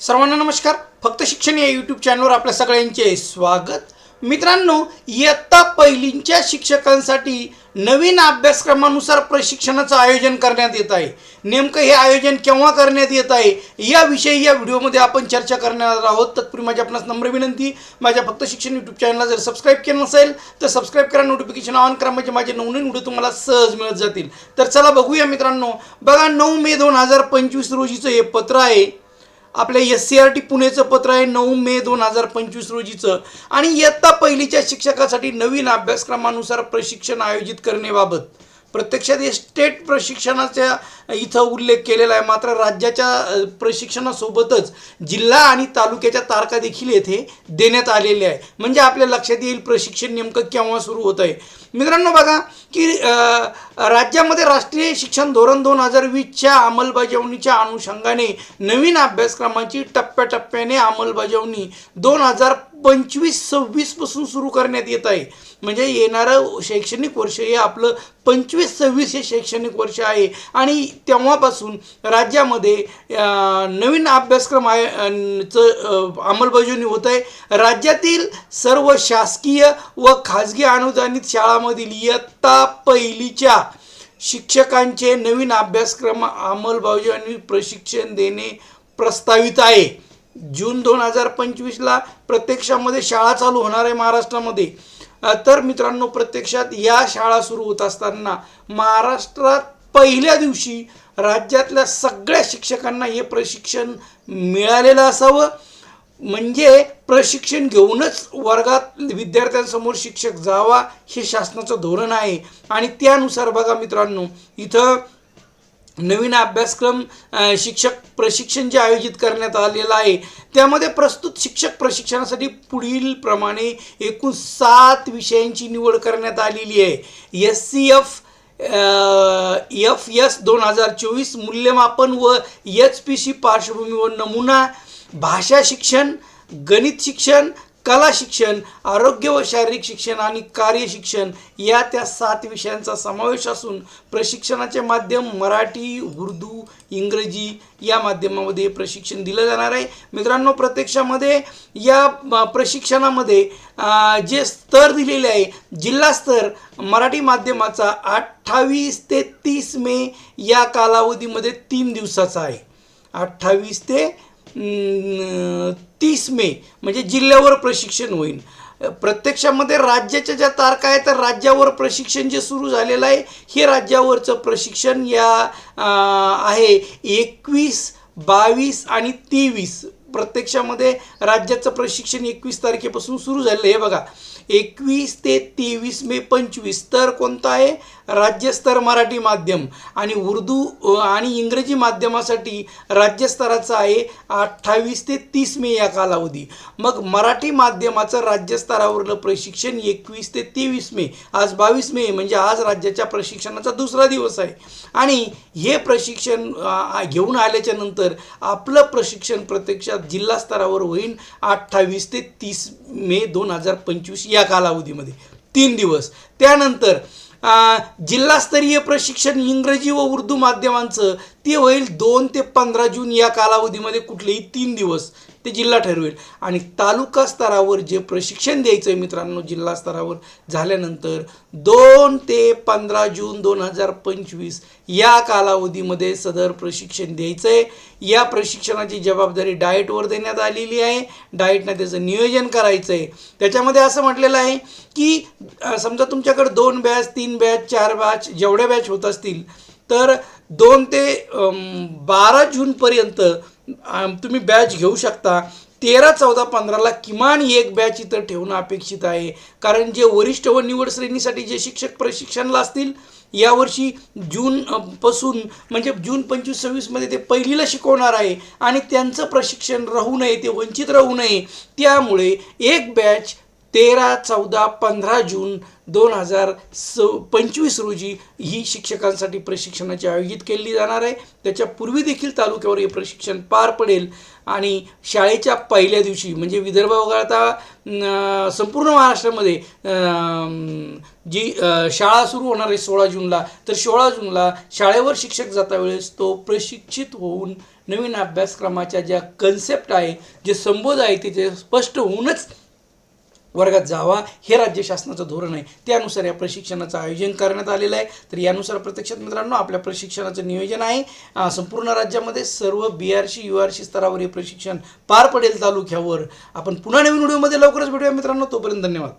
सर्वांना नमस्कार. फक्त शिक्षण या यूट्यूब चॅनलवर आपल्या सगळ्यांचे स्वागत. मित्रांनो इयत्ता पहिलींच्या शिक्षकांसाठी नवीन अभ्यासक्रमानुसार प्रशिक्षणाचं आयोजन करण्यात येत आहे. नेमकं हे आयोजन केव्हा करण्यात येत आहे याविषयी या व्हिडिओमध्ये आपण चर्चा करणार आहोत. तत्पूर्वी माझी आपणास नम्र विनंती माझ्या फक्त शिक्षण यूट्यूब चॅनलला जर सबस्क्राईब केलं नसेल तर सबस्क्राईब करा नोटिफिकेशन ऑन करा म्हणजे माझे नवनवीन व्हिडिओ तुम्हाला सहज मिळत जातील. तर चला बघूया मित्रांनो. बघा नऊ मे दोन हजार पंचवीस रोजीचं हे पत्र आहे. आपल्या एस सी आर टी पुणेचं पत्र आहे नऊ मे दोन हजार पंचवीस रोजीचं. आणि इयत्ता पहिलीच्या शिक्षकासाठी नवीन अभ्यासक्रमानुसार प्रशिक्षण आयोजित करण्याबाबत. प्रत्यक्षात हे स्टेट प्रशिक्षणाच्या इथं उल्लेख केलेला आहे. मात्र राज्याच्या प्रशिक्षणासोबतच जिल्हा आणि तालुक्याच्या तारखा देखील येथे देण्यात आलेल्या आहे म्हणजे आपल्या लक्षात येईल प्रशिक्षण नेमकं केव्हा सुरू होत आहे. मित्रांनो बघा की राज्यामध्ये राष्ट्रीय शिक्षण धोरण दोन हजार वीसच्या अंमलबजावणीच्या अनुषंगाने नवीन अभ्यासक्रमाची टप्प्याटप्प्याने अंमलबजावणी दोन हजार पंचवीस सव्वीसपासून सुरू करण्यात येत आहे. म्हणजे येणारं शैक्षणिक वर्ष हे आपलं पंचवीस सव्वीस हे शैक्षणिक वर्ष आहे. आणि तेव्हापासून राज्यामध्ये नवीन अभ्यासक्रम आहे चं अंमलबजावणी होत आहे. राज्यातील सर्व शासकीय व खाजगी अनुदानित शाळांमधील इयत्ता पहिलीच्या शिक्षकांचे नवीन अभ्यासक्रम अंमलबजावणी प्रशिक्षण देणे प्रस्तावित आहे. जून दोन हजार पंचवीसला प्रत्यक्षामध्ये शाळा चालू होणार आहे महाराष्ट्रामध्ये. तर मित्रांनो प्रत्यक्षात या शाळा सुरू होत असताना महाराष्ट्रात पहिल्या दिवशी राज्यातल्या सगळ्या शिक्षकांना हे प्रशिक्षण मिळालेलं असावं. म्हणजे प्रशिक्षण घेऊनच वर्गात विद्यार्थ्यांसमोर शिक्षक जावा हे शासनाचं धोरण आहे. आणि त्यानुसार बघा मित्रांनो इथं नवीन अभ्यासक्रम शिक्षक प्रशिक्षण जे आयोजित करण्यात आलेलं आहे त्यामध्ये प्रस्तुत शिक्षक प्रशिक्षणासाठी पुढील प्रमाणे एकूण सात विषयांची निवड करण्यात आलेली आहे. S C F F S दोन हजार चोवीस मूल्यमापन व एच पी सी पार्श्वभूमी व नमुना भाषा शिक्षण गणित शिक्षण कला शिक्षण आरोग्य व शारीरिक शिक्षण आणि कार्य शिक्षण या त्या सात विषयांचा समावेश असून प्रशिक्षणाचे माध्यम मराठी उर्दू इंग्रजी या माध्यमामध्ये प्रशिक्षण दिलं जाणार आहे. मित्रांनो प्रत्यक्षामध्ये या प्रशिक्षणामध्ये जे स्तर दिलेले आहे जिल्हा स्तर मराठी माध्यमाचा अठ्ठावीस ते तीस मे या कालावधीमध्ये तीन दिवसाचा आहे. अठ्ठावीस ते तीस मे म्हणजे जिल्ह्यावर प्रशिक्षण होईल. प्रत्यक्षामध्ये राज्याच्या ज्या तारखा आहेत तर राज्यावर प्रशिक्षण जे सुरू झालेलं आहे हे राज्यावरचं प्रशिक्षण या आहे एकवीस बावीस आणि तेवीस. प्रत्यक्षामध्ये राज्याचं प्रशिक्षण एकवीस तारखेपासून सुरू झालेलं आहे. हे बघा एकवीस ते तेवीस मे पंचवीस तर कोणता आहे? राज्यस्तर मराठी माध्यम आणि उर्दू आणि इंग्रजी माध्यमासाठी राज्यस्तराचा आहे अठ्ठावीस ते तीस मे या कालावधी. मग मराठी माध्यमाचं राज्यस्तरावरलं प्रशिक्षण एकवीस ते तेवीस मे आज बावीस मे म्हणजे आज राज्याच्या प्रशिक्षणाचा दुसरा दिवस आहे. आणि हे प्रशिक्षण घेऊन आल्याच्यानंतर आपलं प्रशिक्षण प्रत्यक्षात जिल्हा स्तरावर होईल अठ्ठावीस ते तीस मे दोन हजार पंचवीस या कालावधीमध्ये. तीन दिवस. त्यानंतर जिल्हास्तरीय प्रशिक्षण इंग्रजी व उर्दू माध्यमांचं ते होईल? दोन ते पंधरा जून या कालावधीमध्ये कुठलेही तीन दिवस ते जिल्हा ठरवेल आणि तालुका स्तरावर जे प्रशिक्षण द्यायचं आहे मित्रांनो जिल्हा स्तरावर झाल्यानंतर दोन ते पंधरा जून दोन हजार पंचवीस या कालावधीमध्ये सदर प्रशिक्षण द्यायचं आहे या प्रशिक्षणाची जबाबदारी डाएटवर देण्यात आलेली आहे. डाएटनं त्याचं नियोजन करायचं आहे त्याच्यामध्ये असं म्हटलेलं आहे की समजा तुमच्याकडे दोन बॅच तीन बॅच चार बॅच जेवढ्या बॅच होत असतील तर दोन ते बारा जूनपर्यंत तुम्ही बॅच घेऊ शकता. तेरा चौदा पंधराला किमान एक बॅच इथं ठेवणं अपेक्षित आहे. कारण जे वरिष्ठ व निवड श्रेणीसाठी जे शिक्षक प्रशिक्षणाला असतील यावर्षी जूनपासून म्हणजे जून पंचवीस सव्वीसमध्ये ते पहिलीला शिकवणार आहे. आणि त्यांचं प्रशिक्षण राहू नये ते वंचित राहू नये. त्यामुळे एक बॅच तेरा चौदा पंधरा जून दोन हजार स पंचवीस रोजी ही शिक्षकांसाठी प्रशिक्षणाची आयोजित केली जाणार आहे. त्याच्या पूर्वी देखील तालुक्यावर हे प्रशिक्षण पार पडेल आणि शाळेच्या पहिल्या दिवशी म्हणजे विदर्भ वगळता संपूर्ण महाराष्ट्रामध्ये जी शाळा सुरू होणार आहे सोळा जूनला तर सोळा जूनला शाळेवर शिक्षक जाता वेळेस तो प्रशिक्षित होऊन नवीन अभ्यासक्रमाच्या ज्या कन्सेप्ट आहे जे संबोध आहे ते जे स्पष्ट होऊनच वर्गात जावा. हे राज्य शासनाचं धोरण आहे. त्यानुसार या प्रशिक्षणाचं आयोजन करण्यात आलेलं आहे. तर यानुसार प्रत्यक्षात मित्रांनो आपल्या प्रशिक्षणाचं नियोजन आहे. संपूर्ण राज्यामध्ये सर्व B R C U R C स्तरावर हे प्रशिक्षण पार पडेल तालुक्यावर. आपण पुन्हा नवीन व्हिडिओमध्ये लवकरच भेटूया मित्रांनो. तोपर्यंत धन्यवाद.